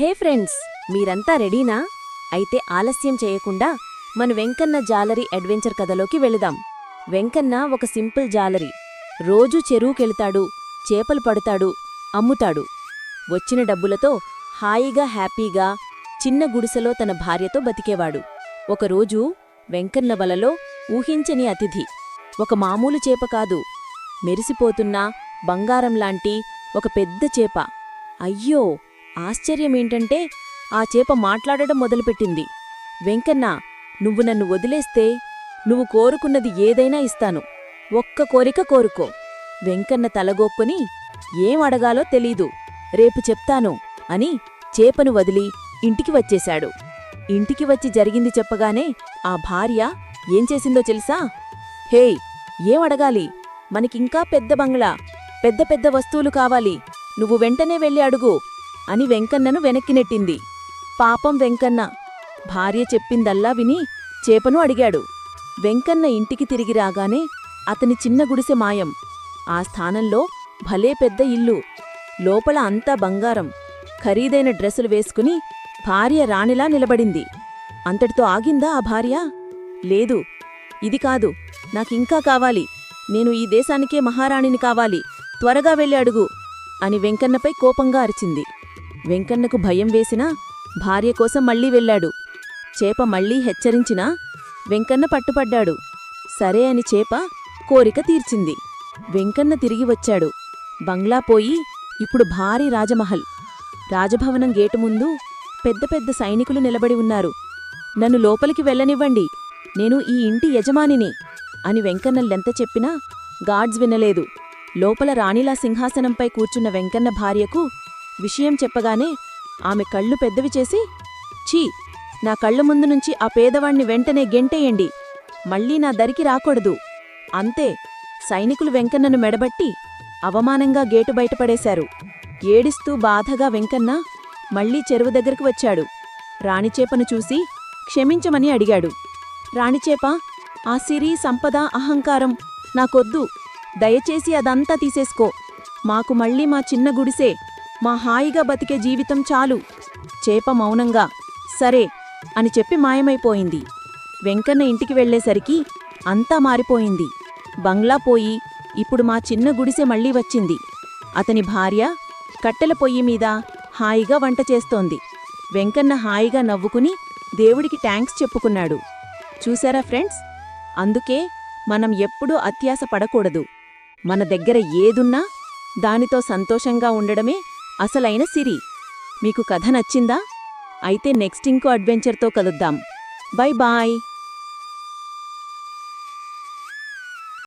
హే friends మీరంతా రెడీనా? అయితే ఆలస్యం చేయకుండా మన వెంకన్న జాలరీ అడ్వెంచర్ కథలోకి వెళదాం. వెంకన్న ఒక సింపుల్ జాలరీ. రోజూ చెరువుకెళ్తాడు చేపలు పడతాడు అమ్ముతాడు. వచ్చిన డబ్బులతో హాయిగా హ్యాపీగా చిన్న గుడిసెలో తన భార్యతో బతికేవాడు. ఒకరోజు వెంకన్న వలలో ఊహించని అతిథి. ఒక మామూలు చేప కాదు. మెరిసిపోతున్న బంగారంలాంటి ఒక పెద్ద చేప. అయ్యో! ఆశ్చర్యమేంటంటే ఆ చేప మాట్లాడడం మొదలుపెట్టింది. వెంకన్న నువ్వు నన్ను వదిలేస్తే నువ్వు కోరుకున్నది ఏదైనా ఇస్తాను. ఒక్క కోరిక కోరుకో. వెంకన్న తలగోక్కుని ఏం అడగాలో తెలీదు. రేపు చెప్తాను అని చేపను వదిలి ఇంటికి వచ్చేశాడు. ఇంటికి వచ్చి జరిగింది చెప్పగానే ఆ భార్య ఏం చేసిందో తెలుసా? హేయ్ ఏం అడగాలి? మనకింకా పెద్ద బంగ్లా పెద్ద పెద్ద వస్తువులు కావాలి. నువ్వు వెంటనే వెళ్ళి అడుగు. అని వెంకన్నను వెనక్కి నెట్టింది. పాపం వెంకన్న. భార్య చెప్పిందల్లా విని చేపను అడిగాడు. వెంకన్న ఇంటికి తిరిగి రాగానే అతని చిన్న గుడిసె మాయం. ఆ స్థానంలో భలే పెద్ద ఇల్లు. లోపల అంతా బంగారం. ఖరీదైన డ్రెస్సులు వేసుకుని భార్య రాణిలా నిలబడింది. అంతటితో ఆగిందా ఆ భార్య? లేదు. ఇది కాదు. నాకింకా కావాలి. నేను ఈ దేశానికే మహారాణిని కావాలి. త్వరగా వెళ్ళి అడుగు అని వెంకన్నపై కోపంగా అరిచింది. వెంకన్నకు భయం వేసినా భార్య కోసం మళ్ళీ వెళ్ళాడు. చేప మళ్ళీ హెచ్చరించినా వెంకన్న పట్టుపడ్డాడు. సరే అని చేప కోరిక తీర్చింది. వెంకన్న తిరిగి వచ్చాడు. బంగ్లా పోయి ఇప్పుడు భారీ రాజమహల్. రాజభవనం గేటు ముందు పెద్ద పెద్ద సైనికులు నిలబడి ఉన్నారు. నన్ను లోపలికి వెళ్ళనివ్వండి. నేను ఈ ఇంటి యజమానిని అని వెంకన్నలెంత చెప్పినా గాడ్స్ వినలేదు. లోపల రాణిలా సింహాసనంపై కూర్చున్న వెంకన్న భార్యకు విషయం చెప్పగానే ఆమె కళ్ళు పెద్దవి చేసి ఛీ నా కళ్ళ ముందు నుంచి ఆ పేదవాణ్ణి వెంటనే గెంటేయండి. మళ్ళీ నా దరికి రాకూడదు. అంతే సైనికులు వెంకన్నను మెడబట్టి అవమానంగా గేటు బయటపడేశారు. ఏడిస్తూ బాధగా వెంకన్న మళ్ళీ చెరువు దగ్గరకు వచ్చాడు. రాణిచేపను చూసి క్షమించమని అడిగాడు. రాణిచేప ఆ సిరి సంపద అహంకారం నాకొద్దు. దయచేసి అదంతా తీసేసుకో. మాకు మళ్ళీ మా చిన్న గుడిసే. మా హాయిగా బతికే జీవితం చాలు. చేప మౌనంగా సరే అని చెప్పి మాయమైపోయింది. వెంకన్న ఇంటికి వెళ్ళేసరికి అంతా మారిపోయింది. బంగ్లా పోయి ఇప్పుడు మా చిన్న గుడిసె మళ్ళీ వచ్చింది. అతని భార్య కట్టెల పొయ్యి మీద హాయిగా వంట చేస్తోంది. వెంకన్న హాయిగా నవ్వుకుని దేవుడికి థ్యాంక్స్ చెప్పుకున్నాడు. చూశారా ఫ్రెండ్స్? అందుకే మనం ఎప్పుడూ అత్యాస పడకూడదు. మన దగ్గర ఏదున్నా దానితో సంతోషంగా ఉండడమే అసలైన సిరి. మీకు కథ నచ్చిందా? అయితే నెక్స్ట్ ఇంకో అడ్వెంచర్తో కలుద్దాం. Bye bye.